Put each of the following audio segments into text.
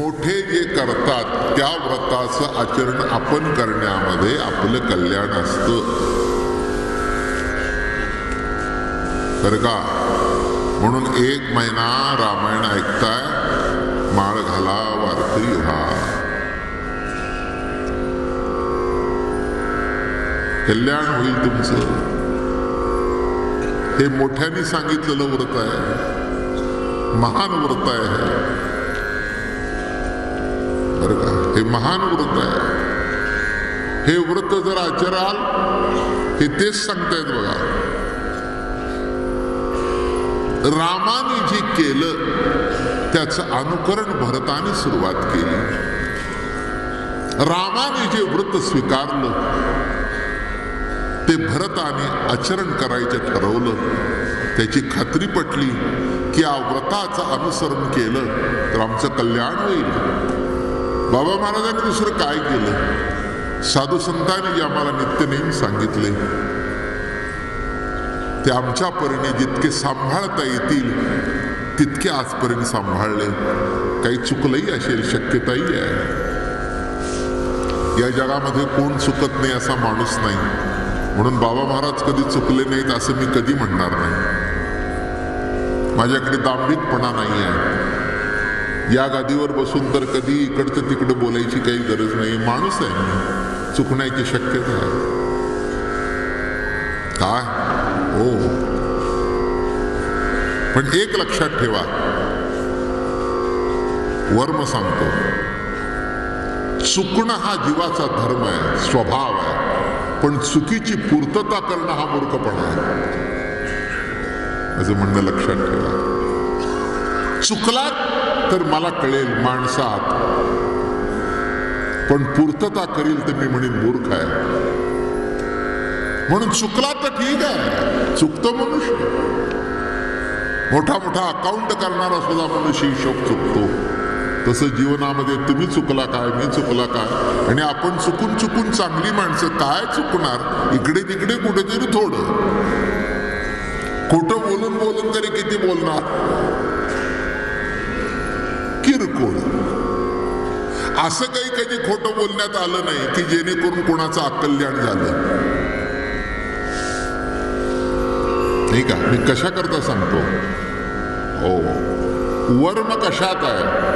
मोठे जे करतात त्या व्रताचं आचरण आपण करण्यामध्ये आपलं कल्याण असतं. तर का? म्हणून एक महिना रामायण ऐकताय माळ घाला वारकरी व्हा. कल्याण होईल तुमचं. हे मोठ्याने सांगितलेलं व्रत आहे. महान व्रत आहे हे. महान व्रत आहे. हे व्रत जर आचराल हे तेच सांगतायत बघा. रामाने जे केलं त्याचं अनुकरण भरताने सुरुवात केली. रामाने जे व्रत स्वीकारलं ते भरताने आचरण करायचं ठरवलं. त्याची खात्री पटली की या व्रताचं अनुसरण केलं तर आमचं कल्याण होईल. बाबा महाराजांनी दुसरं काय केलं? साधू संतांनी जे आम्हाला नित्यनेम सांगितले ते आमच्या परीने जितके सांभाळता येतील तितके आजपर्यंत सांभाळले. काही चुकलंही असेल शक्यताही आहे. या जगामध्ये कोण चुकत नाही असा माणूस नाही. म्हणून बाबा महाराज कधी चुकले नाहीत असं मी कधी म्हणणार नाही. माझ्याकडे दांभिकपणा नाही आहे या गादीवर बसून तर कधी इकडचं तिकडं बोलायची काही गरज नाही. माणूस आहे. मी चुकण्याची शक्यता आहे. काय? हो. पण एक लक्षात ठेवा. वर्म सांगतो. चुकणं हा जीवाचा धर्म आहे स्वभाव आहे. पण चुकीची पूर्तता करणं हा मूर्खपणा आहे. माझं म्हणणं लक्षात ठेवा. चुकलात तर मला कळेल माणसात. पण पूर्तता करील तर मी म्हणेन मूर्ख आहे. म्हणून चुकला तर ठीक आहे. चुकतो मनुष्य. मोठा मोठा अकाउंट करणारा सुद्धा मनुष्य हिशोब चुकतो. तसं जीवनामध्ये तुम्ही चुकला काय मी चुकला काय? आणि आपण चुकून चुकून चांगली माणसं काय चुकणार? इकडे तिकडे कुठेतरी थोडं. खोटं बोलून बोलून तरी किती बोलणार? किरकोळ. असं काही कधी खोटं बोलण्यात आलं नाही की जेणेकरून कोणाचं अकल्याण झालं. नाही का? मी कशा करता सांगतो? हो. वर्म कशात आहे?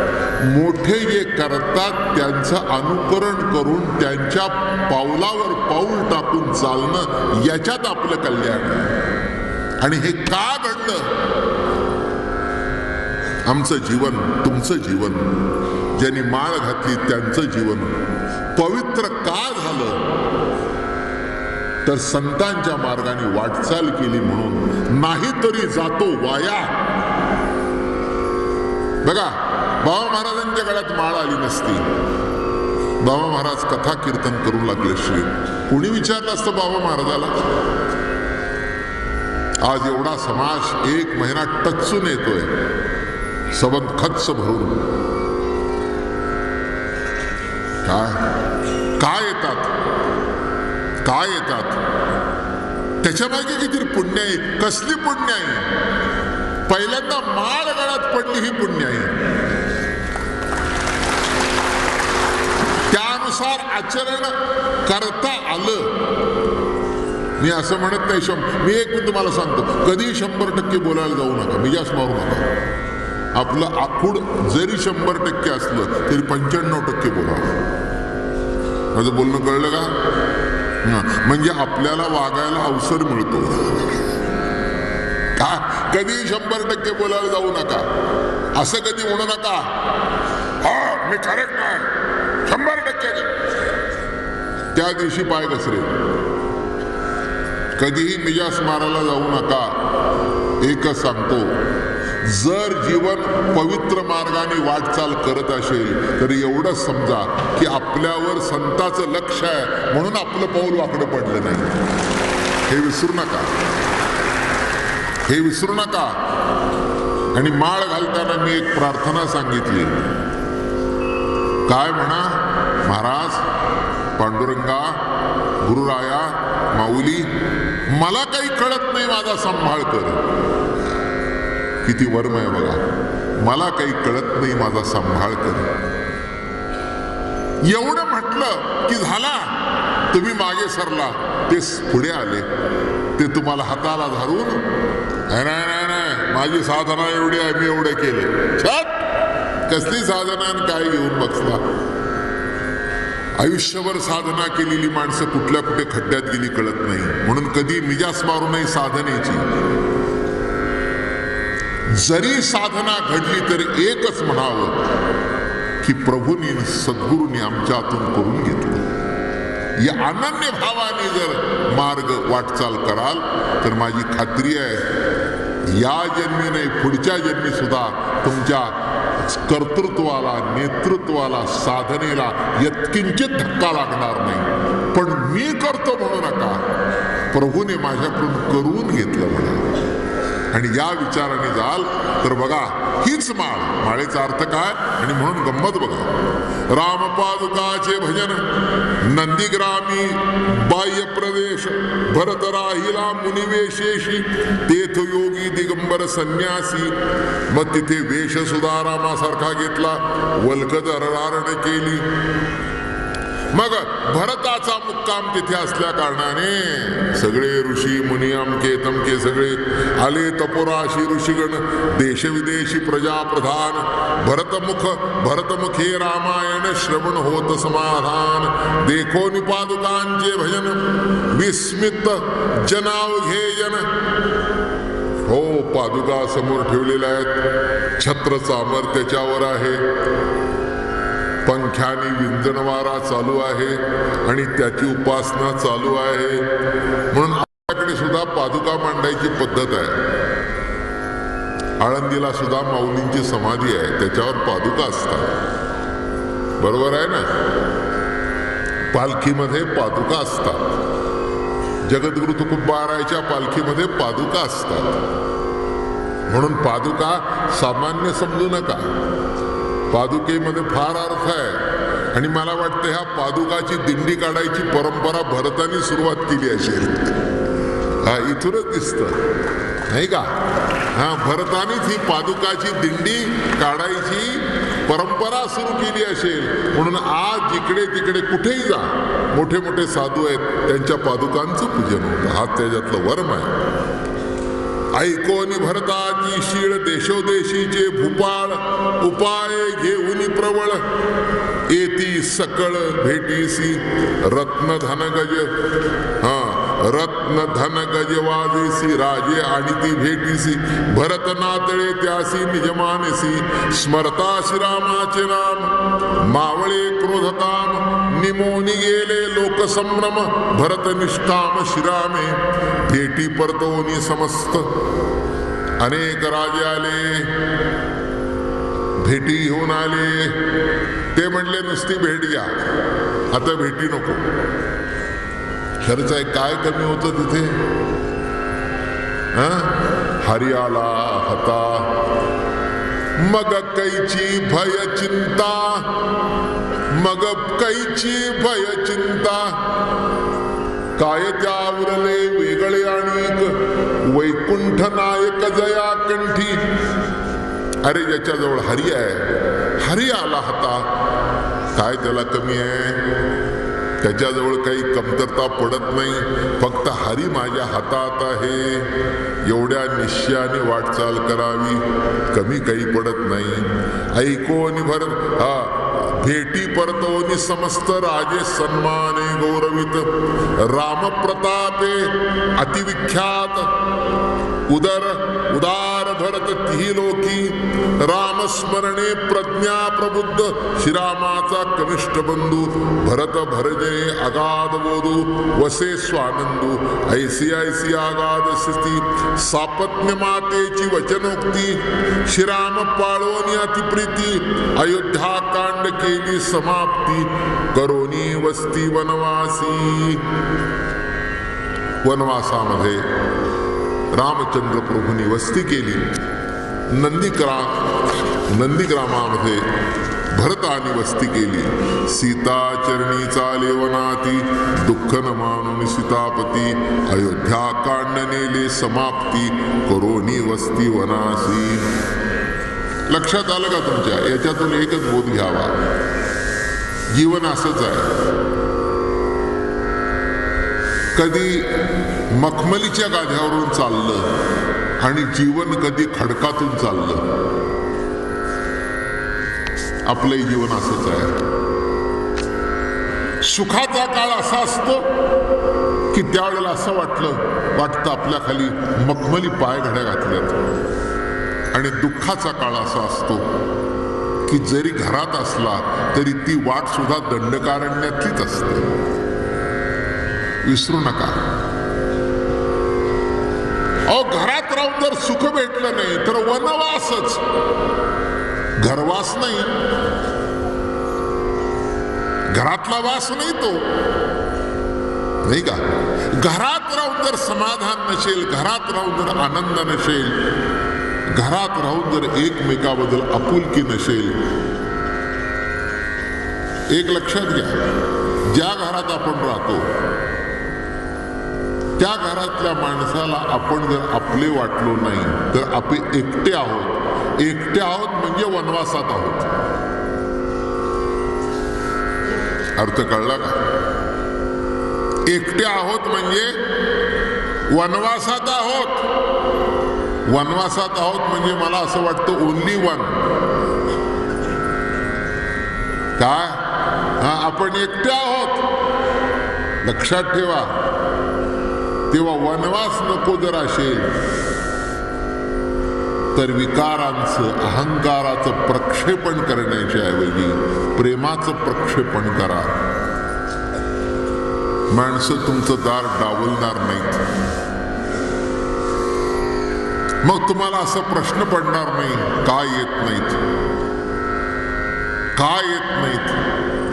मोठे जे करतात त्यांचं अनुकरण करून त्यांच्या पावलावर पाऊल टाकून चालणं याच्यात आपलं कल्याण आहे. आणि हे का घडलं? आमचं जीवन तुमचं जीवन ज्यांनी माळ घातली त्यांचं जीवन. पवित्र का झालं? तर संतांच्या मार्गाने वाटचाल केली म्हणून नाही तरी जातो वाया. बघा बाबा महाराजांच्या गळ्यात माळ आली नसती. बाबा महाराज कथा कीर्तन करू लागले श्री कुणी विचारलं असतं बाबा महाराजाला? आज एवढा समाज एक महिना टचून येतोय. सबंध खच्च भरून काय? काय येतात? काय येतात? त्याच्यामागे किती पुण्य आहे? कसली पुण्य आहे? पहिल्यांदा माळ गळात पडली ही पुण्य आहे. त्यानुसार आचरण करता आलं. मी असं म्हणत नाही शं मी एक मी तुम्हाला सांगतो. कधी शंभर टक्के बोलायला जाऊ नका. मी जास्त मारू नका. आपलं आखूड जरी शंभर टक्के असलं तरी पंच्याण्णव टक्के बोलावं माझं बोलणं कळलं का? म्हणजे आपल्याला वागायला अवसर मिळतो. का? कधी शंभर टक्के बोलायला जाऊ नका. असं कधी म्हणू नका. हा मी करेक्ट नाही. शंभर टक्के त्या दिवशी पाय घसरे. कधीही मिजास मारायला जाऊ नका. एकच सांगतो. जर जीवन पवित्र मार्गाने वाटचाल करत असेल तर एवढंच समजा की आपल्यावर संताचं लक्ष आहे म्हणून आपलं पाऊल वाकडं पडलं नाही. हे विसरू नका. हे विसरू नका. आणि माळ घालताना मी एक प्रार्थना सांगितली. काय म्हणा? महाराज पांडुरंगा गुरुराया माऊली मला काही कळत नाही माझा सांभाळ कर. किती वर्म आहे बघा. मला काही कळत नाही माझा सांभाळ कर. एवढं म्हटलं की झाला. तुम्ही मागे सरला. ते पुढे आले. ते तुम्हाला हाताला धरून "नाही, नाही नाही माझी साधना एवढी आहे मी एवढे केले. छट! कसली साधना काय घेऊन बसला. आयुष्यभर साधना केलेली माणसं कुठल्या कुठे खड्ड्यात गेली कळत नाही. म्हणून कधी मिजास मारू नये साधनेची. जरी साधना घडली तरी एकच म्हणावं की प्रभूंनी सद्गुरूंनी आमच्यातून करून घेतलं. या अनन्य भावाने जर मार्ग वाटचाल कराल तर माझी खात्री आहे या जन्मी नाही पुढच्या जन्मी सुद्धा तुमच्या कर्तृत्वाला नेतृत्वाला साधनेला यत्किंचित धक्का लागणार नाही. पण मी करतो म्हणू नका. प्रभूने माझ्याकडून करून घेतलं म्हणा. आणि या विचाराने जाल तर बघा हीच माळ. माळेचा अर्थ काय? आणि म्हणून गंमत बघा. रामपादुकाचे भजन नंदीग्रामी बाह्य प्रदेश भरत राहिला मुनिवेशेशी तेथ योगी दिगंबर संन्यासी. मग तिथे वेश सुद्धा रामासारखा घेतला वल्कद ररारण केली. मग भरताचा मुक्काम तिथे असल्या कारणाने सगळे ऋषी मुनी अमके तमके सगळे आले तपोराशी ऋषीगण देशविदेशी प्रजाप्रधान भरतमुख भरतमुखे रामायण श्रवण होत समाधान देखो निपादुकांचे भजन विस्मित जनावघे जन हो पादुका समोर ठेवलेल्या आहेत. छत्र चामर त्याच्यावर आहे. पंख्याने विंजनवारा चालू आहे आणि त्याची उपासना चालू आहे. म्हणून आपल्याकडे सुद्धा पादुका मांडायची पद्धत आहे. आळंदीला सुद्धा माऊलींची समाधी आहे. त्याच्यावर पादुका असतात. बरोबर आहे ना? पालखीमध्ये पादुका असतात. जगद्गुरु तुकुबारायच्या पालखीमध्ये पादुका असतात. म्हणून पादुका सामान्य समजू नका. पादुकेमध्ये फार अर्थ आहे. आणि मला वाटतं ह्या पादुकाची दिंडी काढायची परंपरा भरतानी सुरुवात केली असेल हा इथूनच दिसत. नाही का? हा भरतानीच ही पादुकाची दिंडी काढायची परंपरा सुरू केली असेल म्हणून आज जिकडे तिकडे कुठेही जा मोठे मोठे साधू आहेत त्यांच्या पादुकांचं पूजन होतं. हा त्याच्यातलं वर्म आहे. ऐकोन भरताची शीळ देशोदेशीचे भूपाळ, उपाय घेऊन प्रवळ. येती सकळ भेटीसी रत्न धन गज हा रत्न धन गज वाजेसी, राजे आडिती भेटीसी. भरत नातळे त्यासी, निजमानसी. स्मरता श्रीरामाचे नाम. मावळे क्रोधताम. निमोनी गेले लोकसंभ्रम भरत निष्ठाम शिरामे भेटी परतोनी समस्त. अनेक राजे आले भेटी घेऊन आले. ते म्हणले नुसती भेट घ्या. आता भेटी नको. खरंच आहे काय कमी होतं तिथे? हा? हरियाला हता. मग कैची भय चिंता? मग कैची भय चिंता काय त्या उरले वेगळे आणिक वैकुंठ नायक जया कंठी अरे ज्याच्याजवळ हरी आहे हरी आला होता काय त्याला कमी आहे त्याच्याजवळ काही कमतरता पडत नाही फक्त हरी माझ्या हातात आहे एवढ्या निश्चयाने वाटचाल करावी कमी काही पडत नाही ऐकून भर हा भेटी परतोनी समस्त राजे सन्माने गौरवित. रामप्रतापे अतिविख्यात. उदर उदार भरत तिही लोकी रामस्मरणे प्रज्ञा प्रबुद्ध. श्रीरामाचा कनिष्ठ बंधू. भरत भरजे अगाध बोधू. वसे स्वानंदू. ऐसी ऐसी आगाध स्थिती. सापत्न्य मातेची वचनोक्ती. श्रीराम पाळोनी अतिप्रीती. अयोध्या कांड केली समाप्ती. करोनी वस्ती वनवासी. वनवासामध्ये रामचंद्र प्रभूंनी वस्ती केली. नंदीग्राम नंदीग्रामामध्ये भरतानी वस्ती केली. सीता चरणी चाले वनाती दुःख न मानून सीतापती अयोध्या कांड नेले समाप्ती करोनी वस्ती वनासी. लक्षात आलं का तुमच्या? याच्यातून एकच बोध घ्यावा. जीवन असंच आहे. कधी मखमलीच्या गाध्यावरून चाललं आणि जीवन कधी खडकातून चाललं. आपलंही जीवन असंच आहे. सुखाचा काळ असा असतो की त्यावेळेला असं वाटलं वाटतं आपल्या खाली मखमली पाय घड्या घातल्यात. आणि दुःखाचा काळ असा असतो की जरी घरात असला तरी ती वाट सुद्धा दंडकारण्यातलीच असते. विसरू नका। अहो, घरात राहून जर सुख भेटलं नाही, तर वनवासच. घरवास नाही. घरातला वास नाही तो. नाही का? घरात राहून जर समाधान नसेल, घरात राहून जर आनंद नसेल, घरात राहून जर एकमेकाबद्दल आपुलकी नसेल, एक लक्षात घ्या, ज्या घरात आपण राहतो त्या घरातल्या माणसाला आपण जर आपले वाटलो नाही तर आपण एकटे आहोत. एकटे आहोत म्हणजे वनवासात आहोत. अर्थ कळला का? एकटे आहोत म्हणजे वनवासात आहोत. वनवासात आहोत म्हणजे मला असं वाटतं ओनली वन काय? हा आपण एकटे आहोत. लक्षात ठेवा. तेव्हा वनवास नको जर असेल. तर विकारांचं अहंकाराचं प्रक्षेपण करण्याच्या ऐवजी प्रेमाचं प्रक्षेपण करा. माणसं तुमचं दार डावलणार नाहीत. मग तुम्हाला असा प्रश्न पडणार नाही का येत नाहीत? का येत नाहीत?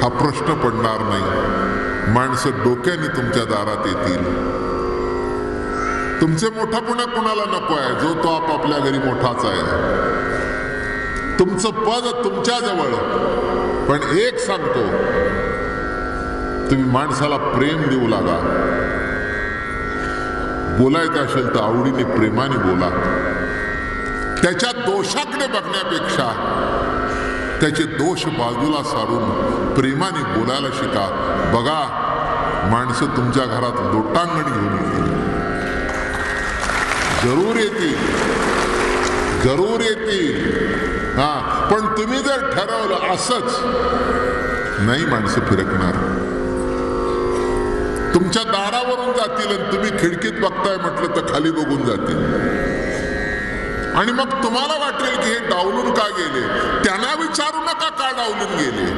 हा प्रश्न पडणार नाही. माणसं डोक्याने तुमच्या दारात येतील. तुमचे मोठापणा कोणाला नको आहे? जो तो आपापल्या घरी मोठाच आहे. तुमचं पद तुमच्या जवळ. पण एक सांगतो. तुम्ही माणसाला प्रेम देऊ लागा. बोलायचं असेल तर आवडीने प्रेमाने बोला. त्याच्या दोषाकडे बघण्यापेक्षा त्याचे दोष बाजूला सारून प्रेमाने बोलायला शिका. बघा माणसं तुमच्या घरात लोटांगण घेऊन येतील. जरूर येतील. जरूर येतील. हा पण तुम्ही जर ठरवलं असंच नाही माणसं फिरकणार. तुमच्या दारावरून जातील आणि तुम्ही खिडकीत बघताय म्हटलं तर खाली बघून जातील. आणि मग तुम्हाला वाटेल की हे डावलून का गेले? त्यांना विचारू नका का डावलून गेले?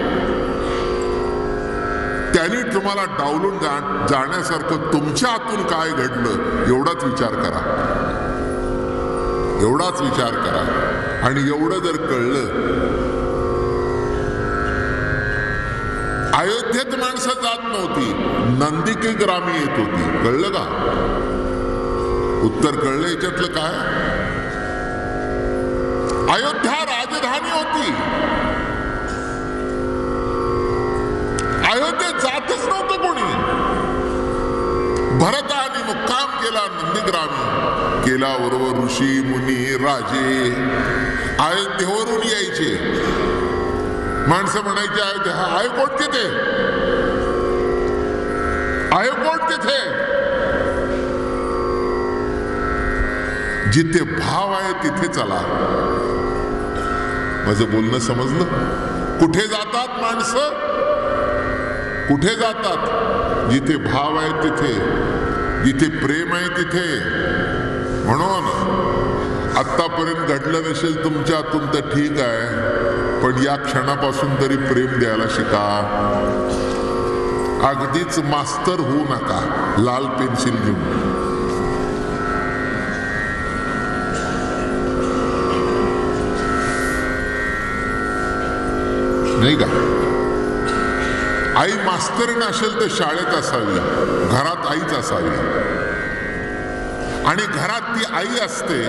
त्यांनी तुम्हाला डावलून जा जाण्यासारखं तुमच्या हातून काय घडलं एवढाच विचार करा. एवढाच विचार करा. आणि एवढं जर कळलं अयोध्येत माणसं जात नव्हती. नंदिके ग्रामी येत होती. कळलं का? उत्तर कळलं याच्यातलं काय? अयोध्या राजधानी होती. अयोध्येत जातच नव्हतं कोणी. मुक्काम केला नंदीग्रामी केला बरोबर ऋषी मुनी राजे. अयोध्येवरून यायचे. माणसं म्हणायची अयोध्या हायकोर्ट तिथे? हायकोर्ट तिथे? जिथे भाव आहे तिथे चला. माझं बोलणं समजलं? कुठे जातात माणसं? कुठे जातात? जिथे भाव आहे तिथे. जिथे प्रेम आहे तिथे. म्हणून आत्तापर्यंत घडलं नसेल तुमच्या हातून तर ठीक आहे. पण या क्षणापासून तरी प्रेम द्यायला शिका. अगदीच मास्तर होऊ नका. लाल पेन्सिल घेऊन. नाही का? आई मास्तरीण असेल तर शाळेत असावी घरात आईच असावी. आणि घरात ती आई असते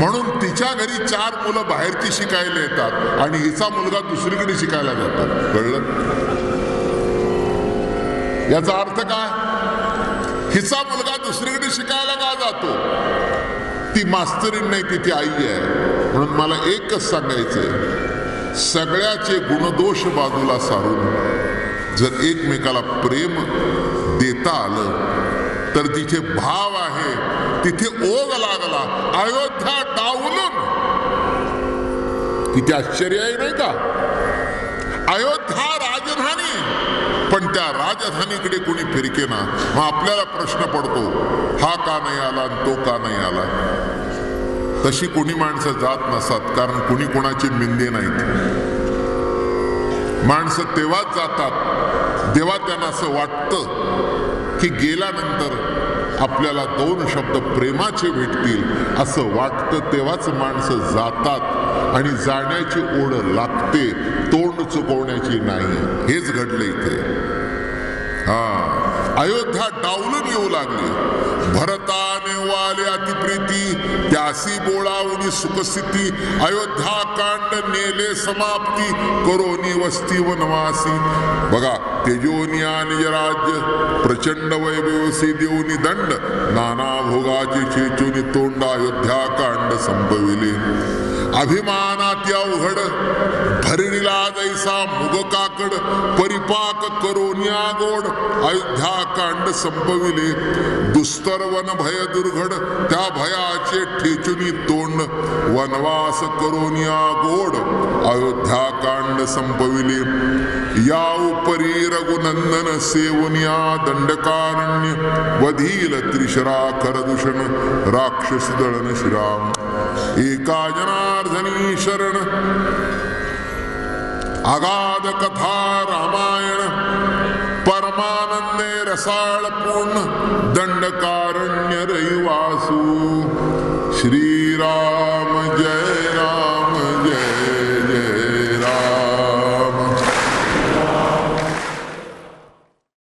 म्हणून तिच्या घरी चार मुलं बाहेरची शिकायला येतात आणि हिचा मुलगा दुसरीकडे शिकायला जातात कळलं? याचा अर्थ काय? हिचा मुलगा दुसरीकडे शिकायला का जातो? ती मास्तरीण नाही तिथे आई आहे. म्हणून मला एकच सांगायचंय. सगळ्याचे गुणदोष बाजूला सारून जर एकमेकाला प्रेम देता आलं तर तिथे भाव आहे तिथे ओघ लागला. अयोध्या डावलून. किती आश्चर्य आहे नाही का? अयोध्या राजधानी. पण त्या राजधानीकडे कोणी फिरके ना मग आपल्याला प्रश्न पडतो हा का नाही आला आणि तो का नाही आला? तशी कोणी माणसं जात नसतात कारण कुणी कोणाची मिंदे नाहीत. माणसं तेव्हाच जातात तेव्हा त्यांना असं वाटतं की गेल्यानंतर आपल्याला दोन शब्द प्रेमाचे भेटतील असं वाटतं तेव्हाच माणसं जातात आणि जाण्याची ओढ लागते तोंड चुकवण्याची नाही. हेच घडलं इथे. हा. अयोध्या डावलून येऊ लागली. भरताने वाले अतिप्रीती त्यासी बोळावणी सुखस्थिती अयोध्या कांड नेले समाप्ती करोनी वस्ती वनवासी. बघा तेजोनी आणि राज्य प्रचंड वैभवसी देऊनी दंड नाना भोगाचे चेचुनी तोंड अयोध्या कांड संपविले. अभिमानात अवघड भरणीला जैसा मुग काकड परिपाक करोनिया गोड. अयोध्या कांड संपविले. दुस्तर वन भय दुर्घड त्या भयाचे ठेचुनी तोंड. वनवास करोन्या गोड. अयोध्या कांड संपविले. या उपरी रघुनंदन सेवनिया दंडकारण्य. वधील त्रिशरा करदूषण राक्षस दळन श्रीराम. एका जना जनार्दनी शरण। अगाध कथा रामायण। परमानंदे रसाळ पूर्ण दंडकारण्य रहिवासू। श्रीराम जय